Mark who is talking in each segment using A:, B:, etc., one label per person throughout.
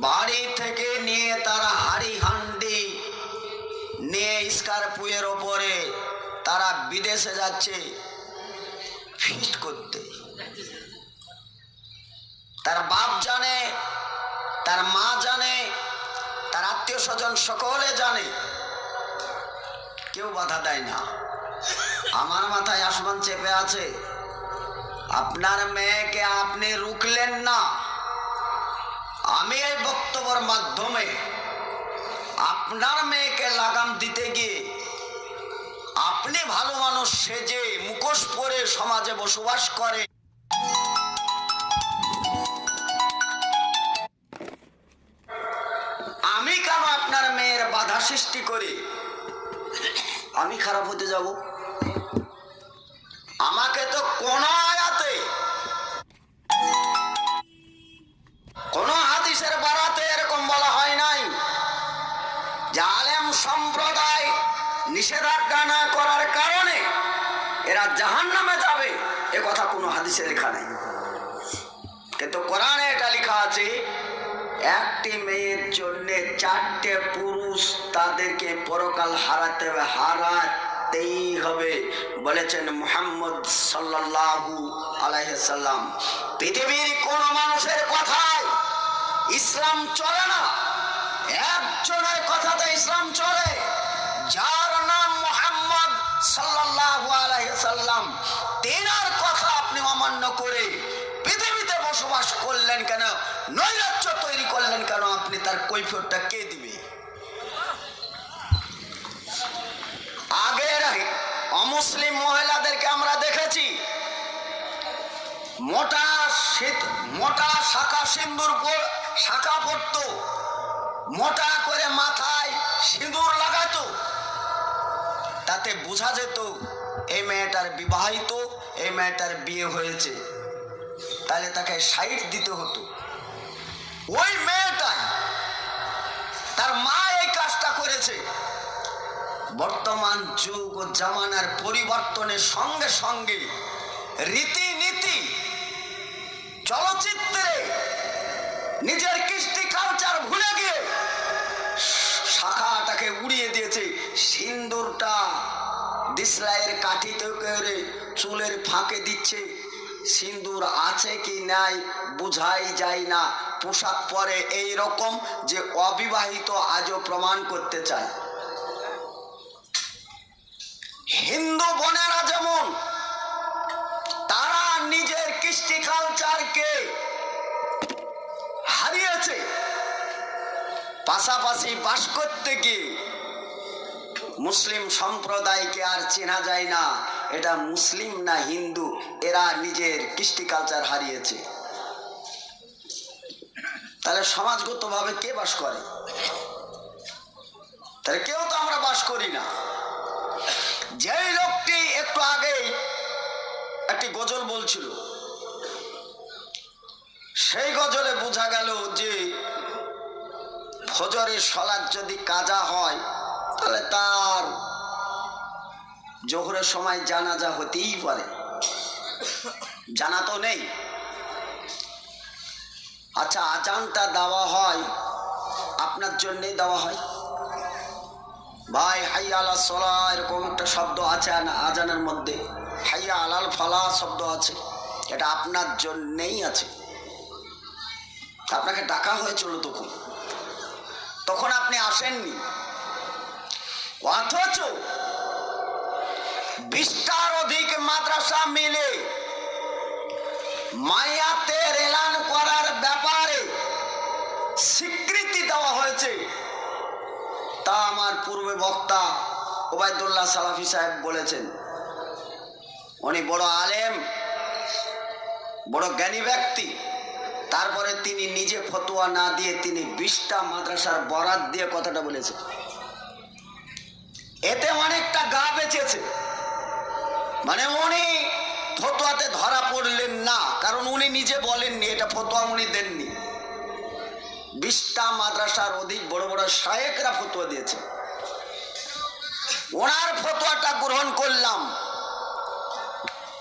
A: বাড়ি থেকে নিয়ে তারা হাড়ি হান্ডি নিয়ে স্কারপুয়ের ওপরে তারা বিদেশে যাচ্ছে ফিস্ট করতে। তার বাপ জানে, তার মা জানে, তার আত্মীয় স্বজন সকলে জানে। কেউ বাধা দেয় না। আমার মাথায় আসমান চেপে আছে। আপনার মেয়েকে আপনি রুকলেন না। আমি এই বক্তব্যের মাধ্যমে আপনার মেয়েকে লাগাম দিতে গিয়ে আপনি ভালো মানুষ সেজে মুখোশ পরে সমাজে বসবাস করে। আমি কেন আপনার মেয়ের বাধা সৃষ্টি করি? আমি খারাপ হতে যাব। পরকাল হারাতে হবে, হারাতেই হবে, বলেছেন মুহাম্মদ সাল্লাল্লাহু আলাইসাল্লাম পৃথিবীর কোন মানুষের কথায় ইসলাম চলে না, একজনের কথাতে ইসলাম চলে, যার নাম মোহাম্মদ সাল্লাল্লাহু আলাইহি সাল্লাম। তেনার কথা আপনি অমান্য করে পৃথিবীতে বসবাস করলেন কেন, নৈরাজ্য তৈরি করলেন কেন, আপনি তার কৈফিয়তটা কে দিবে আগের অমুসলিম মহিলাদেরকে আমরা দেখেছি। মোটা শীত, মোটা শাখা সিন্দুর শাখা পরতো। মোটা করে মাথায় সিঁদুর লাগাতো। তাতে বোঝা যেত, এই মেয়েটার বিবাহিত, এই মেয়েটার বিয়ে হয়েছে। তাহলে তাকে সাইড দিতে হতো। ওই মেয়েটাই তার মা এই কাজটা করেছে। বর্তমান যুগ ও জামানার পরিবর্তনের সঙ্গে সঙ্গে রীতিনীতি, চলচ্চিত্রে নিজের কৃষ্টি কালচার ভুলে গিয়ে শাখাটাকে উড়িয়ে দিয়েছে। সিন্দুরটা দিসলাইয়ের কাঠিতে করে চুলের ফাঁকে দিচ্ছে। সিন্দুর আছে কি নাই বুঝাই যায় না। পোশাক পরে এই রকম যে অবিবাহিত আজও প্রমাণ করতে চায়। হিন্দু বোনেরা যেমন, তারা নিজের কৃষ্টি কালচারকে হারিয়েছে। পাশাপাশি বাস করতে গিয়ে মুসলিম সম্প্রদায়কে আর চেনা যায় না, এটা মুসলিম না হিন্দু, এরা নিজের কৃষ্টি কালচার হারিয়েছে। তাহলে সমাজগতভাবে কে বাস করে? তাহলে কেউ তো আমরা বাস করি না। যেই লোকটি একটু আগেই একটি গজল বলছিল, সেই গজলে বোঝা গেল যে ফজরের সলাদ যদি কাজা হয়, তাহলে তার জোহরের সময় জানাজা হতেই পারে। জানা তো নেই। আচ্ছা আজানটা দেওয়া হয়, আপনার জন্যেই দেওয়া হয়। ভাই, হাইয়া আলা সলা, এরকম একটা শব্দ আছে আজানের মধ্যে। হাইয়া আলাল ফালা শব্দ আছে। এটা আপনার জন্যেই আছে। আপনাকে ডাকা হয়েছিল তখন। তখন আপনি আসেননি। অথচ বিশটার অধিক মাদ্রাসা মিলে মায়াতের এলান করার ব্যাপারে স্বীকৃতি দেওয়া হয়েছে। তা আমার পূর্বে বক্তা ওবায়দুল্লাহ সালাফি সাহেব বলেছেন। উনি বড় আলেম, বড় জ্ঞানী ব্যক্তি। তারপরে তিনি নিজে ফতোয়া না দিয়ে তিনি বিশটা মাদ্রাসার বরাত দিয়ে কথাটা বলেছেন। এতে অনেকটা গা বেঁচেছে। মানে উনি ফতোয়াতে ধরা পড়লেন না, কারণ উনি নিজে বলেননি, এটা ফতোয়া উনি দেননি। বিশটা মাদ্রাসার অধিক বড় বড় শায়েকরা ফতোয়া দিয়েছে। ওনার ফতোয়াটা গ্রহণ করলাম।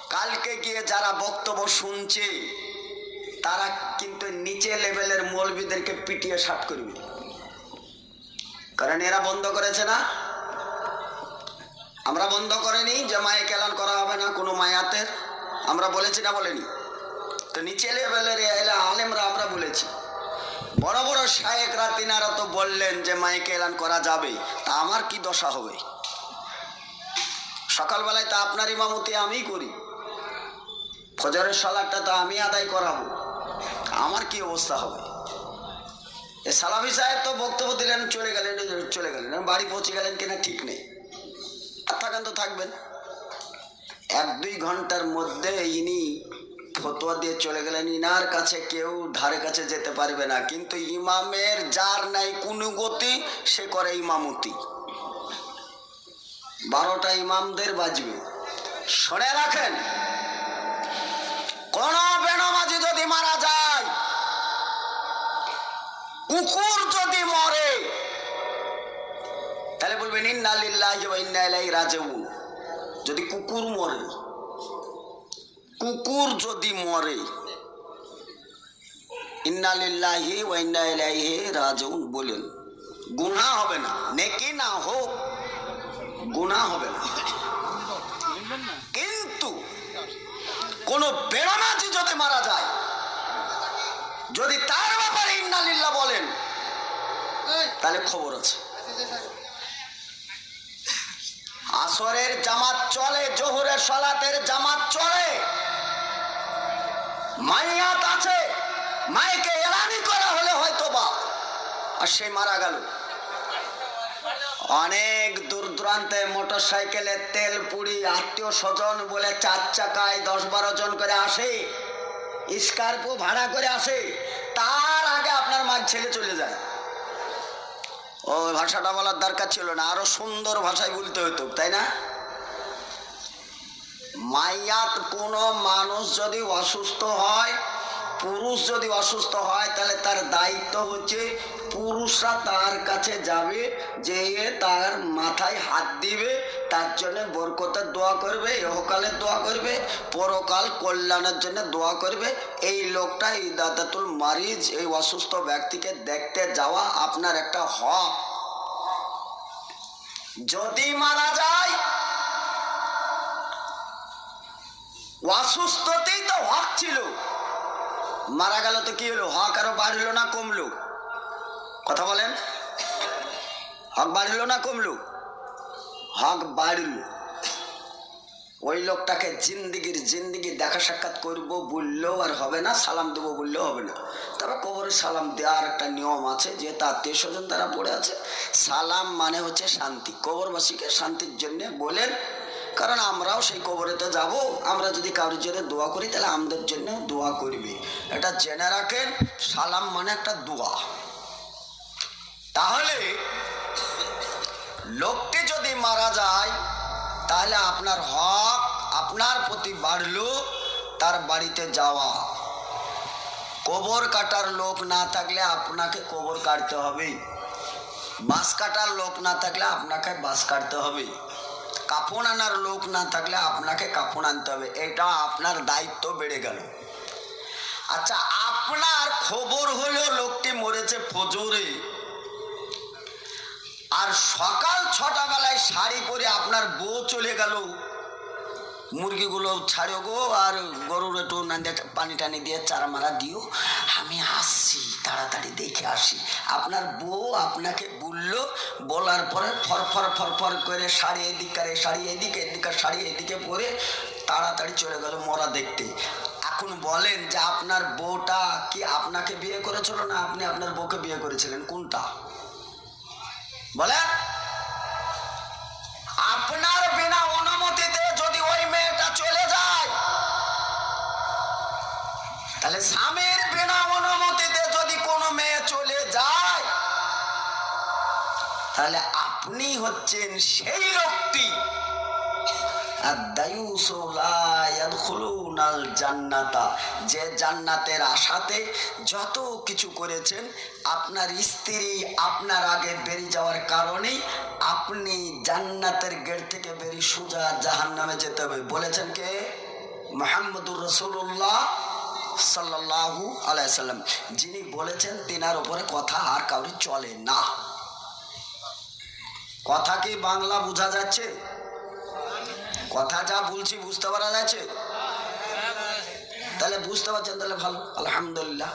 A: কালকে গিয়ে যারা বক্তব্য শুনছে, তারা কিন্তু নিচে লেভেলের মৌলবীদেরকে পিটিয়ে ষাট করবে কারণ এরা বন্ধ করেছে না। আমরা বন্ধ করেনি, যে মায়ের এলান করা হবে না কোনো মায়াতের। আমরা বলেছি না বলেনি। তো নিচে লেভেলের বড় বড় শায়েকরা তিনারা তো বললেন যে মাইকে এলান করা যাবে, তা আমার কি দশা হবে? সকালবেলায় তা আপনার ইমামতি আমি করি। ফজরের সালাদটা তো আমি আদায় করাবো। আমার কি অবস্থা হবে? সালাফি সাহেব তো বক্তব্য দিলেন, চলে গেলেন চলে গেলেন। বাড়ি পৌঁছে গেলেন কিনা ঠিক নেই। আর থাকেন তো থাকবেন। এক দুই ঘণ্টার মধ্যে ইনি ফতোয়া দিয়ে চলে গেলেন, ইনার কাছে কেউ ধারে কাছে যেতে পারবে না। কিন্তু ইমামের যার নাই, কোনো গতি, সে করে ইমামতি। বারোটা ইমামদের বাজবে। শুনে রাখেন, কোন বেনামাজি যদি মারা যায়, কুকুর যদি মরে, তাহলে বলবেন, ইন্না লিল্লাহি ওয়া ইন্না ইলাইহি রাজিউন। যদি কুকুর মরে কুকুর যদি মরে, ইন্না লিল্লাহি ওয়া ইন্না ইলাইহি বলেন, গুনাহ হবে না, নেকি না হোক, গুনাহ হবে না। কিন্তু কোন বেড়ামাঝি যদি মারা যায়, যদি তার ব্যাপারে ইন্নালিল্লাহ বলেন, তাহলে খবর আছে। আসরের জামাত চলে, জোহরের সলাতের জামাত চলে। মাইয়াত আছে, মাইকে এলানি করা হলে হয়তো বা আর সে মারা গেল। অনেক দূর দূরান্তে মোটর সাইকেলে তেল পুড়ি আত্মীয় স্বজন বলে চার চাকায় দশ বারো জন করে আসে, স্কার্পো ভাড়া করে আসে, তার আগে আপনার মাঝ ছেলে চলে যায়। ওই ভাষাটা বলার দরকার ছিল না, আরও সুন্দর ভাষায় বলতে হতো, তাই না? মাইয়াত কোনো মানুষ যদি অসুস্থ হয় পুরুষ যদি অসুস্থ হয়, তাহলে তার দায়িত্ব হচ্ছে পুরুষরা তার কাছে যাবে যে তার মাথায় হাত দিবে, তার জন্য বরকতের দোয়া করবে ইহকালের দোয়া করবে, পরকাল কল্যাণের জন্য দোয়া করবে। এই লোকটা এই দাদাতুল মারিজ, এই অসুস্থ ব্যক্তিকে দেখতে যাওয়া আপনার একটা হক। যদি মারা যায়, অসুস্থতেই তো হক ছিল। মারা গেল তো কি হলো? হক আরও বাড়লো না কমলো? কথা বলেন। হক বাড়লো না কমলো? হক বাড়ল। ওই লোকটাকে জিন্দিগির জিন্দিগি দেখা সাক্ষাৎ করব বললেও আর হবে না, সালাম দেবো বললেও হবে না। তবে কবরে সালাম দেওয়ার একটা নিয়ম আছে, যে তার আত্মীয় স্বজন তারা পড়ে আছে। সালাম মানে হচ্ছে শান্তি। কবরবাসীকে শান্তির জন্য বলেন কারণ আমরাও সেই কবরেতে যাব। আমরা যদি কারোর জন্য দোয়া করি, তাহলে আমাদের জন্য দোয়া করবে। এটা জেনে রাখেন, সালাম মানে একটা দোয়া। তাহলে, লোকটি যদি মারা যায়, তাহলে আপনার হক আপনার প্রতি বাড়লো তার বাড়িতে যাওয়া। কবর কাটার লোক না থাকলে আপনাকে কবর কাটতে হবে। বাঁশ কাটার লোক না থাকলে আপনাকে বাস কাটতে হবে। কাপড় আনার লোক না থাকলে আপনাকে কাফন আনতে হবে। এটা আপনার দায়িত্ব বেড়ে গেল। আচ্ছা আপনার খবর হলেও লোকটি মরেছে ফজরে। আর সকাল ছটা বেলায় শাড়ি পরে আপনার বউ চলে গেল। মুরগিগুলো ছাড়ো গো, আর গরুর একটু পানি টানি দিয়ে চারা মারা দিও। আমি আসছি, তাড়াতাড়ি দেখে আসি। আপনার বউ আপনাকে বলল, বলার পরে ফরফর ফরফর করে শাড়ি এদিকে শাড়ি এদিকে এদিকে শাড়ি এদিকে পরে তাড়াতাড়ি চলে গেল মরা দেখতে। এখন বলেন যে আপনার বউটা কি আপনাকে বিয়ে করেছিল না আপনি আপনার বউকে বিয়ে করেছিলেন? কোনটা? বলেন। তাহলে আপনি হচ্ছেন সেই লোকটি। জান্নাতা যে জান্নাতের আশাতে যত কিছু করেছেন, আপনার স্ত্রী আপনার আগে বেরিয়ে যাওয়ার কারণে আপনি জান্নাতের গেট থেকে বেরিয়ে সোজা জাহান্নামে যেতে হবে। বলেছেন কে? মোহাম্মদুর রসুল্লাহ সাল্লাল্লাহু আলাইসাল্লাম যিনি বলেছেন, তেনার উপরে কথা আর কাউরি চলে না। কথা কি বাংলা বোঝা যাচ্ছে? কথা যা বলছি বুঝতে পারা যাচ্ছে? তাহলে বুঝতে পারছেন তাহলে ভালো। আলহামদুলিল্লাহ।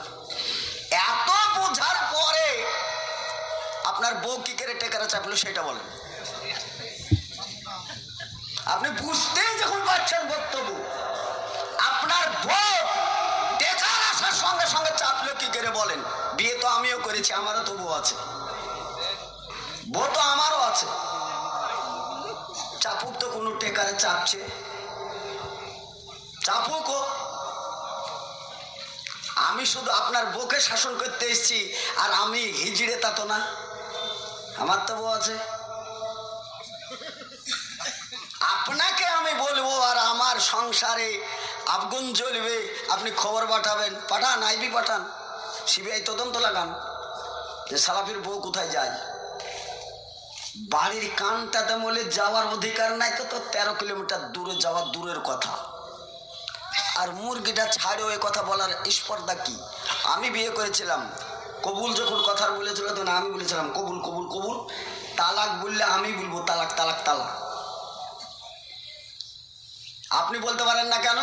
A: এত বোঝার পরে আপনার বউ কি করে টেকারা চাপলো সেটা বলেন। আপনি বুঝতেই যখন পারছেন বক্তব্য, আপনার বউ টেকার আসার সঙ্গে সঙ্গে চাপলো কি করে বলেন? বিয়ে তো আমিও করেছি, আমারও তো বউ আছে। বউ তো আমারও আছে। চাপুক তো কোনো টেকারে চাপছে। চাপুক। আমি শুধু আপনার বউকে শাসন করতে এসেছি, আর আমি হিজড়ে তা তো না। আমার তো বউ আছে। আপনাকে আমি বলব, আর আমার সংসারে আফগুন জ্বলবে, আপনি খবর পাঠাবেন। পাঠান, আইবি পাঠান। সিবিআই তদন্ত লাগান যে সালাফির বউ কোথায় যায়। বাড়ির কানটাতে মলে যাওয়ার অধিকার নাই তো তো তেরো কিলোমিটার দূরে যাওয়া দূরের কথা। আর মুরগিটা ছাড়ে ওই কথা বলার স্পর্ধা কি? আমি বিয়ে করেছিলাম, কবুল যখন কথা বলেছিল তখন আমি বলেছিলাম, কবুল কবুল কবুল, তালাক বললে আমি বলব, তালাক তালাক তালাক। আপনি বলতে পারেন না কেন?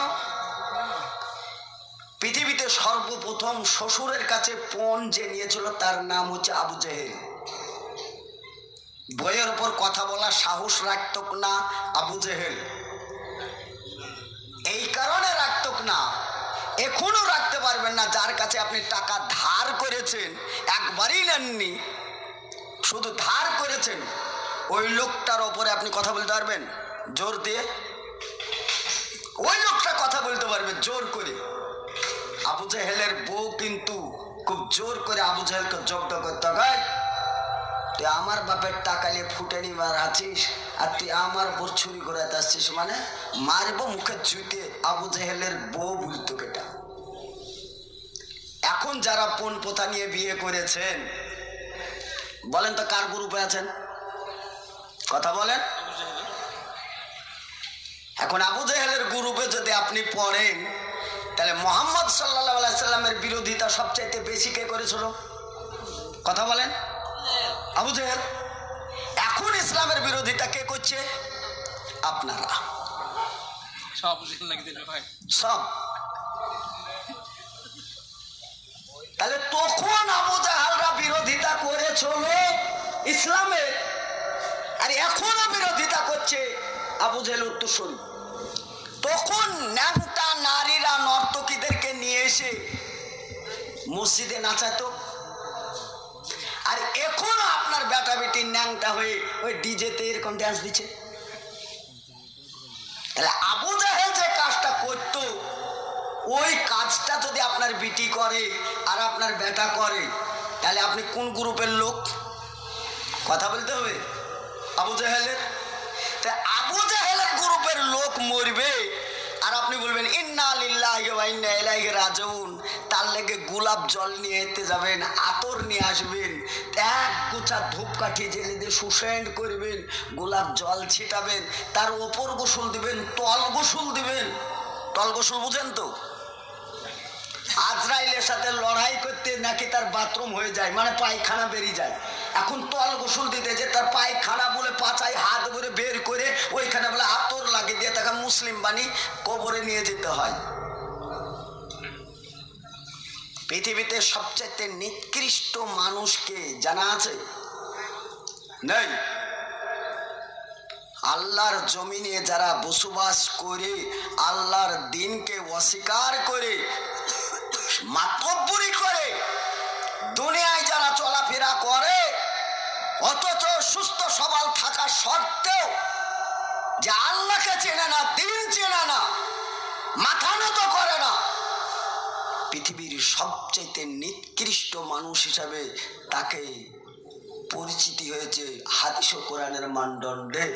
A: পৃথিবীতে সর্বপ্রথম শ্বশুরের কাছে পণ যে নিয়েছিল তার নাম হচ্ছে আবু জেহেল। বইয়ের উপর কথা বলার সাহস রাখত না, আবু জেহেল। এই কারণে রাখত না। এখনও রাখতে পারবেন না, যার কাছে আপনি টাকা ধার করেছেন, একবারই নেননি। শুধু ধার করেছেন, ওই লোকটার ওপরে আপনি কথা বলতে পারবেন? জোর দিয়ে? ওই লোকটা কথা বলতে পারবে, জোর করে। আবু জেহেলের বউ কিন্তু খুব জোর করে আবু জাহেলকে জব্দ করতে হয় তুই আমার বাপের টাকা নিয়ে ফুটে নিবার আছিস আর তুই আমার উপর ছুরি করে আসছিস মানে মারবো মুখে জুতে আবু জাহেলের বউ বলতো কেটা এখন যারা পণ পোতা নিয়ে বিয়ে করেছেন বলেন তো কার গ্রুপে আছেন? কথা বলেন। এখন আবু জাহেলের গ্রুপে যদি আপনি পড়েন তাহলে মোহাম্মদ সাল্লাহ সাল্লামের বিরোধিতা সবচাইতে বেশি কে করেছিল? কথা বলেন। আবু জাহেল এখন ইসলামের বিরোধিতা কে করছে? আপনারা।
B: সব
A: তাহলে তখন আবু জাহালরা বিরোধিতা করেছিল ইসলামের আর এখনও বিরোধিতা করছে আবু জাহেল উত্তরসূরি তখন ন্যাংটা নারীরা নর্তকীদেরকে নিয়ে এসে মসজিদে নাচাতো। আর এখনও আপনার বেটা বেটি ন্যাংটা হয়ে ওই ডিজেতে এরকম ড্যান্স দিচ্ছে। তাহলে আবু জাহেল যে কাজটা করতো, ওই কাজটা যদি আপনার বিটি করে আর আপনার বেটা করে, তাহলে আপনি কোন গ্রুপের লোক? কথা বলতে হবে? আবু জাহেলের? তা আবু জাহেলের গ্রুপের লোক মরবে আপনি বলবেন, ইন্না আলিল্লাহ রাজউন। তার লেগে গোলাপ জল নিয়ে এতে যাবেন, আতর নিয়ে আসবেন, এক গোছা ধূপকাঠি জেলে দিয়ে সুসেন্ড করবেন, গোলাপ জল ছিটাবেন, তার ওপর গোসল দিবেন, তল গোসল দিবেন। তল গোসল বুঝেন তো? আজরাইলের সাথে লড়াই করতে নাকি তার বাথরুম হয়ে যায় মানে পায়খানা বেরিয়ে যায়। এখন তল গোসল দিতে যে তার পায়খানা বলে পাচায় হাত ভরে বের করে ওইখানে বলে আতর লাগিয়ে দিয়ে তাকে মুসলিম বানি কবরে নিয়ে যেতে হয়। পৃথিবীতে সবচেয়ে নিকৃষ্ট মানুষকে জানা আছে? নেই। আল্লাহর জমিনে যারা বসবাস করে, আল্লাহর দিনকে অস্বীকার করে মাতব্বরি করে। দুনিয়ায় যারা চলাফেরা করে, অথচ সুস্থ সবল থাকা সত্ত্বেও যে আল্লাহকে চেনে না, দিন চেনে না, মাথা নত করে না, পৃথিবীর সবচেয়ে নিকৃষ্ট মানুষ হিসাবে তাকে পরিচিতি হয়েছে হাদিস কোরআনের মানদণ্ডে।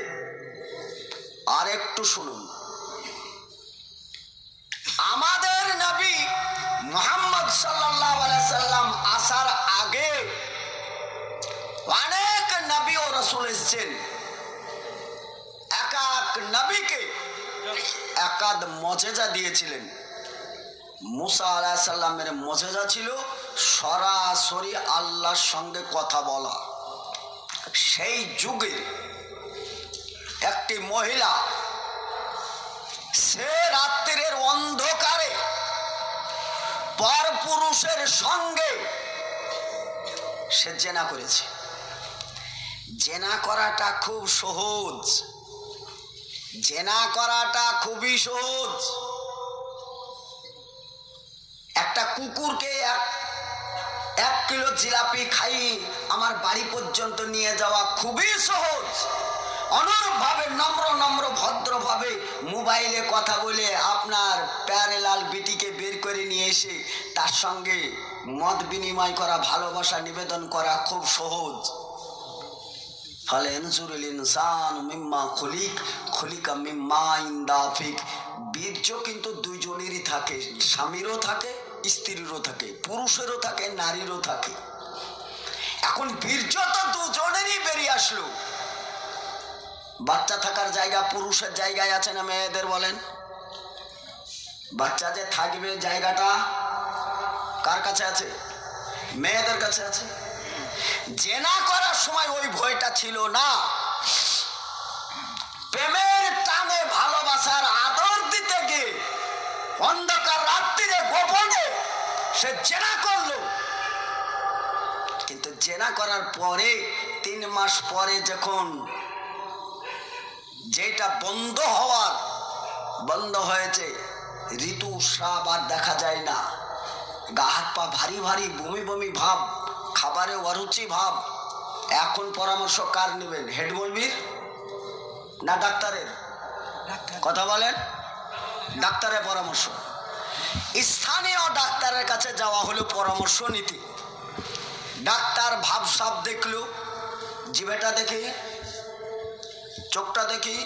A: আর একটু শুনুন আমাদের নবী মোহাম্মদ সাল্লাম আসার আগে অনেক নবী ও রসুল এসেছেন। এক এক নবীকে একাদ মজেজা দিয়েছিলেন। মুসা আলাহিসাল্লামের মজেজা ছিল সরাসরি আল্লাহর সঙ্গে কথা বলা। সেই যুগে একটি মহিলা সে রাত্রের অন্ধকারে পর পুরুষের সঙ্গে সে জেনা করেছে। জেনা করাটা খুব সহজ। জেনা করাটা খুবই সহজ। একটা কুকুরকে এক কিলো জিলাপি খাই আমার বাড়ি পর্যন্ত নিয়ে যাওয়া খুবই সহজ। অনুরূপভাবে নম্র নম্র, ভদ্রভাবে মোবাইলে কথা বলে আপনার প্যারেলাল বিটিকে বের করে নিয়ে এসে তার সঙ্গে মত বিনিময় করা, ভালোবাসা নিবেদন করা খুব সহজ। ফলে এনজুরুল ইনসান মিম্মা খলিক, খলিকা মিম্মা ইন্দাফিক বীর্য কিন্তু দুইজনেরই থাকে, স্বামীরও থাকে, স্ত্রীরও থাকে, পুরুষেরও থাকে, নারীরও থাকে। এখন বীর্য তো দুজনেরই বেরিয়ে আসলো। বাচ্চা থাকার জায়গা পুরুষের জায়গায় আছে না মেয়েদের বলেন? বাচ্চা যে থাকবে জায়গাটা কার কাছে আছে? মেয়েদের কাছে আছে। জেনা করার সময় ওই ভয়টা ছিল না। প্রেমের টানে ভালোবাসার আদর দিতে গিয়ে অন্ধকার রাত্রিরে গোপনে সে জেনা করল। কিন্তু জেনা করার পরে, তিন মাস পরে যখন যেটা বন্ধ হওয়ার বন্ধ হয়েছে ঋতু ঋতুস্রাব আর দেখা যায় না। গা হাত পা ভারী ভারী বমি বমি ভাব খাবারে অরুচি ভাব। এখন পরামর্শ কার নেবেন? হেড বলবির না ডাক্তারের? কথা বলেন। ডাক্তারের পরামর্শ। স্থানীয় ডাক্তারের কাছে যাওয়া হলো পরামর্শ নিতে। ডাক্তার ভাবসাব দেখল জিভেটা দেখি চোখটা দেখি।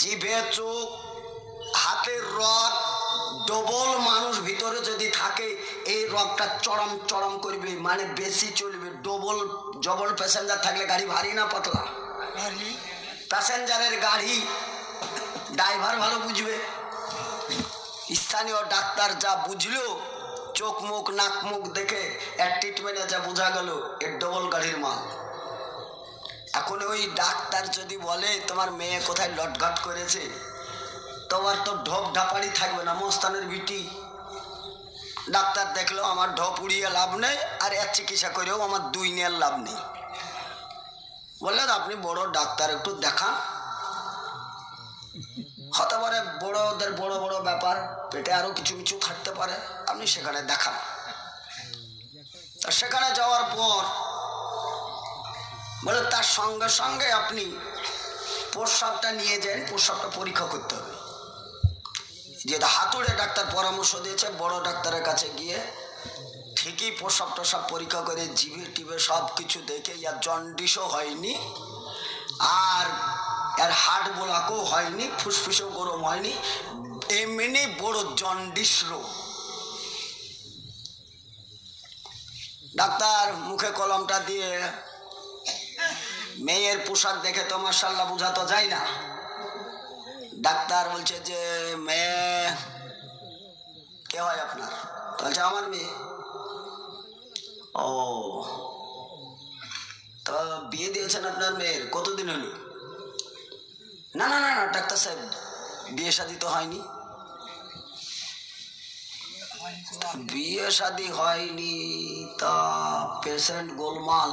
A: জিভে চোখ হাতের রগ ডবল মানুষ ভিতরে যদি থাকে এই রগটা চড়ম চড়ম করবে মানে বেশি চলবে। ডবল ডবল প্যাসেঞ্জার থাকলে গাড়ি ভারী না পাতলা? প্যাসেঞ্জারের গাড়ি ড্রাইভার ভালো বুঝবে। স্থানীয় ডাক্তার যা বুঝলো চোখ মুখ নাক মুখ দেখে এক ট্রিটমেন্টে যা বোঝা গেল এর ডবল গাড়ির মাল। এখন ওই ডাক্তার যদি বলে, তোমার মেয়ে কোথায় লটঘট করেছে? তোমার তো ঢপ ঢাপাড়ি থাকবে না, মস্তানের ভিটি ডাক্তার দেখল, আমার ঢপ উড়িয়ে লাভ নেই, আর এর চিকিৎসা করেও আমার দুই নেওয়ার লাভ নেই। বললেন আপনি বড় ডাক্তার, একটু দেখান। হতে পারে বড়দের বড় বড় ব্যাপার, পেটে আরও কিছু কিছু থাকতে পারে, আপনি সেখানে দেখান। সেখানে যাওয়ার পর বলে, তার সঙ্গে সঙ্গে আপনি প্রস্রাবটা নিয়ে যান, প্রস্রাবটা পরীক্ষা করতে হবে। যেটা হাতুড়ে ডাক্তার পরামর্শ দিয়েছে, বড় ডাক্তারের কাছে গিয়ে ঠিকই প্রস্রাব টসাব পরীক্ষা করে জিভে টিভে সব কিছু দেখে, ইয়ার জন্ডিসও হয়নি, আর এর হার্ট বোলাকও হয়নি, ফুসফুসেও গরম হয়নি, এমনি বড় জন্ডিস রোগ। ডাক্তার মুখে কলমটা দিয়ে মেয়ের পোশাক দেখে তো মার্শাল্লাহ বোঝা তো যায় না। ডাক্তার বলছে যে, মেয়ে, কে হয় আপনার? বলছে, আমার মেয়ে। ও। তো বিয়ে দিয়েছেন আপনার মেয়ের? কতদিন হলো? না না না না, ডাক্তার সাহেব, বিয়ে শাদি তো হয়নি। বিয়ে শাদি হয়নি, তা পেশেন্ট গোলমাল।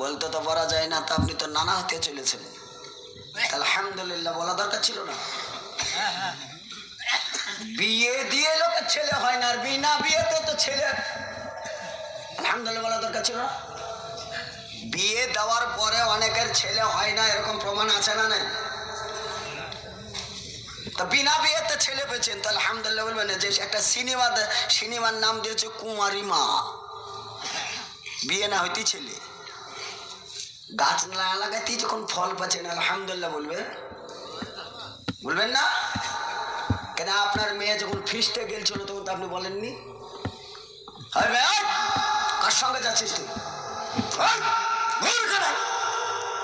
A: বলতে তো বলা যায় না, তা আপনি তো নানা হতে চলেছেন। আলহামদুলিল্লাহ বলা দরকার ছিল না। বিয়ে দিয়ে লোকের ছেলে হয় না, আর বিনা বিয়েতে তো ছেলে আলহামদুলিল্লাহ বলা দরকার ছিল না। বিয়ে দেওয়ার পরে অনেকের ছেলে হয় না, এরকম প্রমাণ আছে না নাই? তা বিনা বিয়েতে ছেলে পেয়েছেন, তো আলহামদুলিল্লাহ বলবেন যে একটা সিনেমা সিনেমার নাম দিয়েছে কুমারী মা। বিয়ে না হইতে ছেলে। গাছ না লাগাতেই যখন ফল পাচ্ছেন আলহামদুলিল্লাহ বলবেন বলবেন না? কেন আপনার মেয়ে যখন ফিস্টে গেলছিল তখন তো আপনি বলেননি? কার সঙ্গে যাচ্ছিস তুই।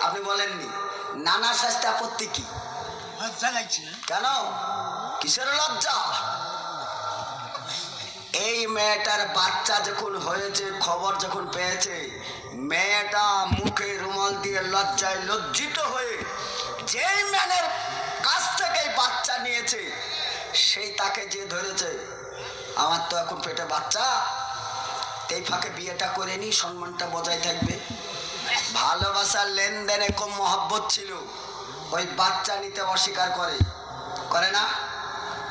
A: আপনি বলেননি নানা স্বাস্থ্য আপত্তি কি?
C: লজ্জা লাগছে।
A: কেন? কিসের লজ্জা? এই মেয়েটার বাচ্চা যখন হয়েছে খবর যখন পেয়েছে মেয়েটা মুখে রুমাল দিয়ে লজ্জায় লজ্জিত হয়ে যেই ম্যানের কাছ থেকে বাচ্চা নিয়েছে, সেই তাকে যে ধরেছে, আমার তো এখন পেটে বাচ্চা। এই ফাঁকে বিয়েটা করে নি সম্মানটা বজায় থাকবে। ভালোবাসার লেনদেনে কম মহাব্বত ছিল, ওই বাচ্চা নিতে অস্বীকার করে। করে না?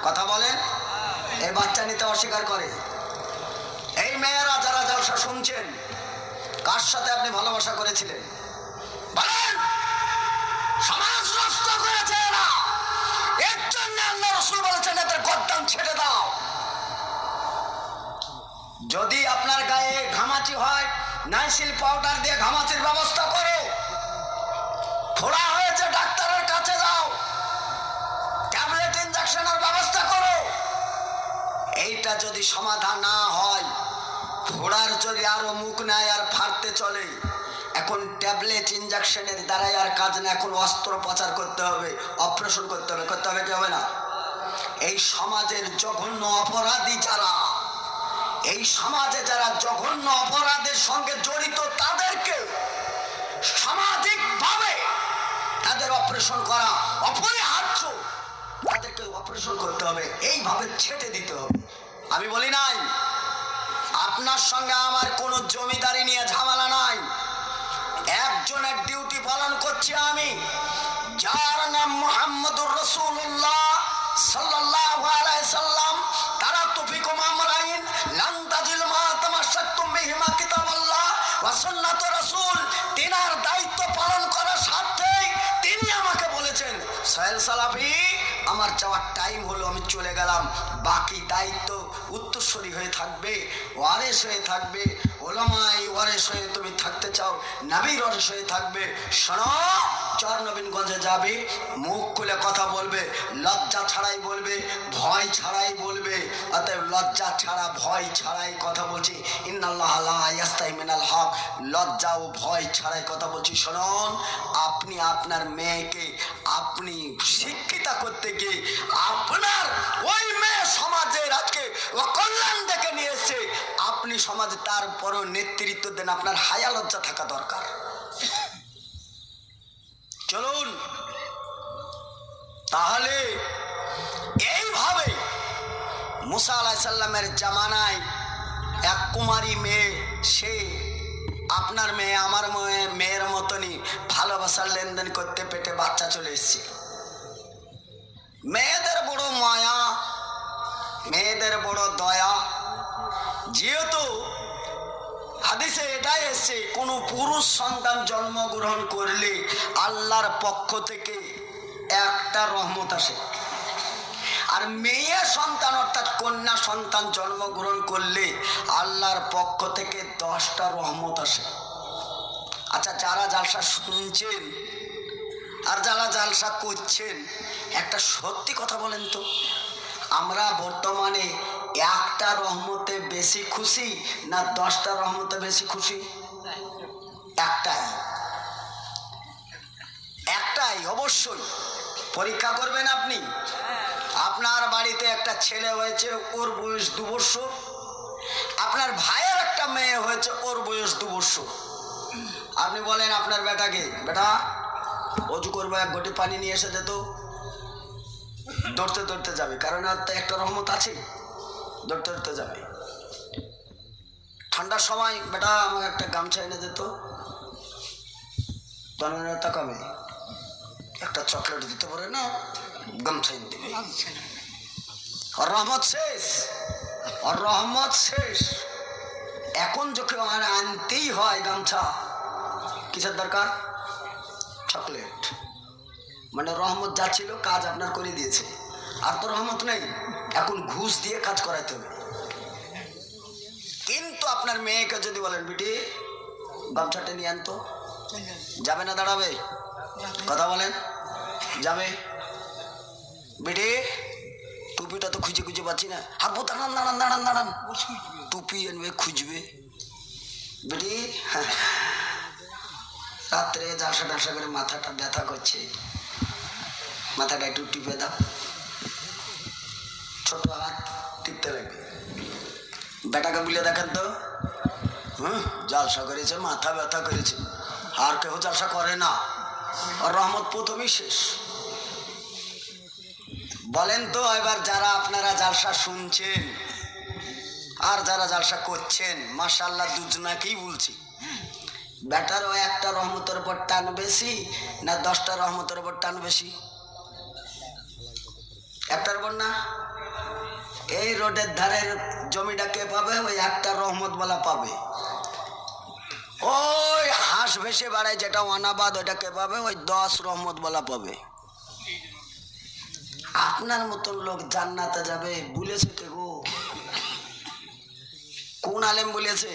A: কথা বলেন। এই বাচ্চা নিতে অস্বীকার করে। এই মেয়েরা যারা জলসা শুনছেন কার সাথে আপনি ভালোবাসা করেছিলেন? সমাজ এরা। জন্য ছেড়ে দাও। যদি আপনার গায়ে ঘামাচি হয়, নাইসিল পাউডার দিয়ে ঘামাচির ব্যবস্থা করো। ফোড়া হয়েছে, ডাক্তারের কাছে যাও। ট্যাবলেট ইঞ্জেকশনের ব্যবস্থা করো। এইটা যদি সমাধান না হয় ফোড়ার যদি আরও মুখ নেয় আর ফাটতে চলে। এখন ট্যাবলেট ইঞ্জেকশনের দ্বারাই আর কাজ না এখন অস্ত্রোপচার করতে হবে, অপারেশন করতে হবে করতে হবে কি হবে না? এই সমাজের জঘন্য অপরাধী যারা, এই সমাজে যারা জঘন্য অপরাধের সঙ্গে জড়িত তাদেরকে সামাজিকভাবে তাদের অপারেশন করা অপরিহার্য, তাদেরকে অপারেশন করতে হবে, এইভাবে ছেটে দিতে হবে। আমি বলি নাই আপনার সঙ্গে আমার কোনো জমিদারি নিয়ে ঝামেলা নাই। একজনের ডিউটি পালন করছি আমি, যার নাম মোহাম্মদুর রসুল্লাহ আলাইহি সাল্লাম। তারা তুফিকুম আমরাইন লান তাজিল মা তামাশাক্তুম বিহিমা কিতাবাল্লাহ ওয়া সুন্নাত রাসূল। তিনার দায়িত্ব পালন করার স্বার্থেই তিনি আমাকে বলেছেন, সোহেল সালাফি, আমার যাওয়ার টাইম হলো, আমি চলে গেলাম। বাকি দায়িত্ব উত্তরস্বরী হয়ে থাকবে ওয়ারেস হয়ে থাকবে, ওলামাই ওয়ারেস হয়ে তুমি থাকতে চাও, নাবির ওয়ারেস হয়ে থাকবে। শোনো চর নবীনগঞ্জে যাবে, মুখ খুলে কথা বলবে, লজ্জা ছাড়াই বলবে, ভয় ছাড়াই বলবে। অতএব লজ্জা ছাড়া, ভয় ছাড়াই কথা বলছি। ইন্নাল্লাহ লা ইয়াস্তাই মিনাল হক। লজ্জা ও ভয় ছাড়াই কথা বলছি। শুনুন, আপনি আপনার মেয়েকে, আপনি শিক্ষিতা করতে গিয়ে আপনার ওই মেয়ে সমাজের আজকে অকল্যাণ ডেকে নিয়ে এসছে। আপনি সমাজে তারপরও নেতৃত্ব দেন। আপনার হায়া লজ্জা থাকা দরকার। চলুন। তাহলে এইভাবে মুসা আলাহিসাল্লামের জামানায় এক কুমারী মেয়ে, সে আপনার মেয়ে, আমার মেয়ে, মেয়ের মতনই ভালোবাসার লেনদেন করতে পেটে বাচ্চা চলে এসেছে। মেয়েদের বড় মায়া, মেয়েদের বড় দয়া, যেহেতু হাদিসে এটাই এসছে, কোনো পুরুষ সন্তান জন্মগ্রহণ করলে আল্লাহর পক্ষ থেকে একটা রহমত আসে। আর মেয়ে সন্তান অর্থাৎ কন্যা সন্তান জন্মগ্রহণ করলে আল্লাহর পক্ষ থেকে দশটা রহমত আসে। আচ্ছা যারা জালসা শুনছেন আর যারা জালসা করছেন, একটা সত্যি কথা বলেন তো। আমরা বর্তমানে একটা রহমতে বেশি খুশি না দশটা রহমতে বেশি খুশি? একটাই। একটাই, অবশ্যই। পরীক্ষা করবেন আপনি। আপনার বাড়িতে একটা ছেলে হয়েছে, ওর বয়স দু বছর। আপনার ভাইয়ের একটা মেয়ে হয়েছে, ওর বয়স দু আপনি বলেন আপনার বেটাকে, বেটা, অজু করব, এক ঘটি পানি নিয়ে এসে যেত দৌড়তে দৌড়তে যাবে। কারণ আর তো একটা রহমত আছে। দৌড়তে দৌড়তে যাবে। ঠান্ডার সময় বেটা আমাকে একটা গামছা এনে দিত তনমের তাকাবে একটা চকলেট দিতে পারে না গামছা এনে দেবে। আর রহমত শেষ। আর রহমত শেষ। এখন যখন আর আনতেই হয় গামছা কিসের দরকার? চকলেট মানে রহমত যা ছিল কাজ আপনার করে দিয়েছে। আর তো রহমত নেই। এখন ঘুষ দিয়ে কাজ করাইতে হবে। কিন্তু আপনার মেয়েকে যদি বলেন, বিটি, গামছাটা নিয়ে আনতো। যাবে না দাঁড়াবে? কথা বলেন। যাবে। বেটে, টুপিটা তো খুঁজে খুঁজে পাচ্ছি না। হাবু দাঁড়ান দাঁড়ান দাঁড়ান দাঁড়ান। টুপি আনবে, খুঁজবে। বেটি, রাত্রে জালসা ডালসা করে মাথাটা ব্যথা করছে। মাথাটা একটু টিপে দাও। ছোট হাত টিপতে লাগবে। বেটাকে বুলে দেখেন তো? হুম? জালসা করেছে, মাথা ব্যথা করেছে। আর কেউ জালসা করে না। আর রহমত প্রথমেই শেষ। বলেন তো এবার যারা আপনারা জালসা শুনছেন আর যারা জালসা করছেন মাশাল্লাহ দুজনাকেই বলছি। বেটারও একটা রহমতের উপর টান বেশি না দশটা রহমতের উপর টান বেশি? একটার উপর না? এই রোডের ধারের জমিটা কে পাবে? ওই একটা রহমত বলা পাবে। ওই হাঁস ভেসে বাড়ায় যেটা অনাবাদ ওটা কে পাবে? ওই দশ রহমত বলা পাবে। আপনার মতন লোক জান্নাতে যাবে, বলেছে কে গো? কোন আলেম বলেছে?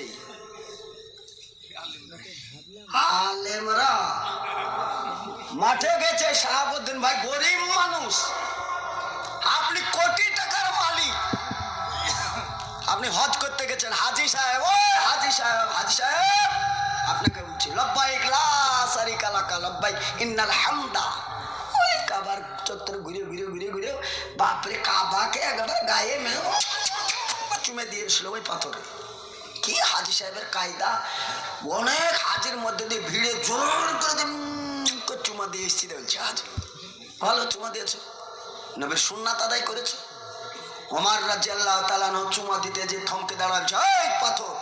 A: আলেমরা মাঠে গেছে শাহাবুদ্দিন ভাই, গরিব মানুষ। আপনি কোটি আপনি হজ করতে গেছেন, হাজি সাহেব ও হাজি সাহেব হাজি সাহেব। আপনাকে বলছি, লব্বাই ক্লাস, আরি কালাকা লব্বাই, ইন্নাল হামদা। ওই কাবার চত্বর ঘুরে ঘুরে ঘুরে ঘুরে, বাপরে কাবাকে একবার গায়ে মেয়ে চুমে দিয়েছিল ওই পাথরে। কি হাজি সাহেবের কায়দা? অনেক হাজির মধ্যে দিয়ে ভিড়ে জোর করে চুমা দিয়ে এসছি বলছে হাজি ভালো চুমা দিয়েছ। নবীর সুন্নাত আদায় করেছ। ওমার রাজি আল্লাহ তালানো চুমা দিতে যে থমকে দাঁড়াচ্ছে এই পাথর,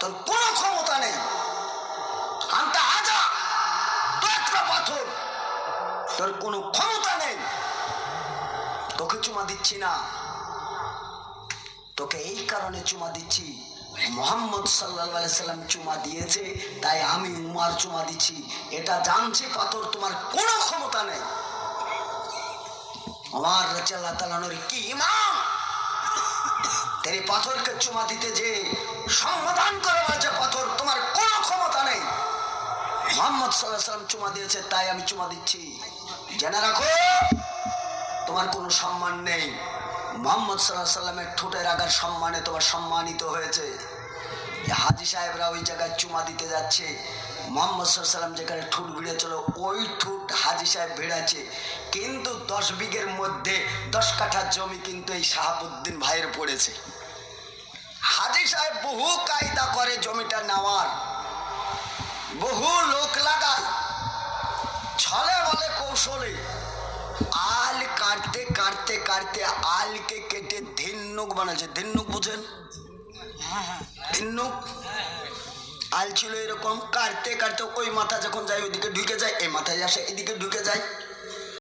A: তোর কোনো ক্ষমতা নেই। হাজা একটা পাথর, তোর কোনো ক্ষমতা নেই। তোকে চুমা দিচ্ছি না। তোকে এই কারণে চুমা দিচ্ছি, মোহাম্মদ সাল্লাহ সাল্লাম চুমা দিয়েছে, তাই আমি উমার চুমা দিচ্ছি। এটা জানছি পাথর, তোমার কোনো ক্ষমতা নেই। আমার রাজ্লাহ তালানোর কি ইমাম? পাথরকে চুমা দিতে যে সমাধান করে বলছে, পাথর, তোমার কোনো ক্ষমতা নেই। মোহাম্মদ সাল্লাহ সাল্লাম চুমা দিয়েছে, তাই আমি চুমা দিচ্ছি। জেনে রাখো, তোমার কোনো সম্মান নেই। মোহাম্মদ সাল্লাহ সাল্লামের ঠোঁটের আগার সম্মানে তোমার সম্মানিত হয়েছে। হাজি সাহেবরা ওই জায়গায় চুমা দিতে যাচ্ছে। মোহাম্মদ সাল্লাম যেখানে ঠোঁট ভিড়েছিল, ওই ঠুট হাজি সাহেব ভিড়াচ্ছে। কিন্তু দশ বিঘের মধ্যে দশ কাঠা জমি কিন্তু এই শাহাবুদ্দিন ভাইয়ের পড়েছে। হাজি সাহেব বহু কায়দা করে জমিটা নেওয়ার। বহু লোক লাগায় ছলে বলে কৌশলে। আল কাটতে কাটতে কাটতে আলকে কেটে ধিন্নুক বানাচ্ছে। ধিন্নুক বুঝেন? ধিন্নুক? আল ছিল এরকম, কাটতে কাটতে ওই মাথা যখন যায়, ওইদিকে ঢুকে যায়, এই মাথায় আসে, এদিকে ঢুকে যায়।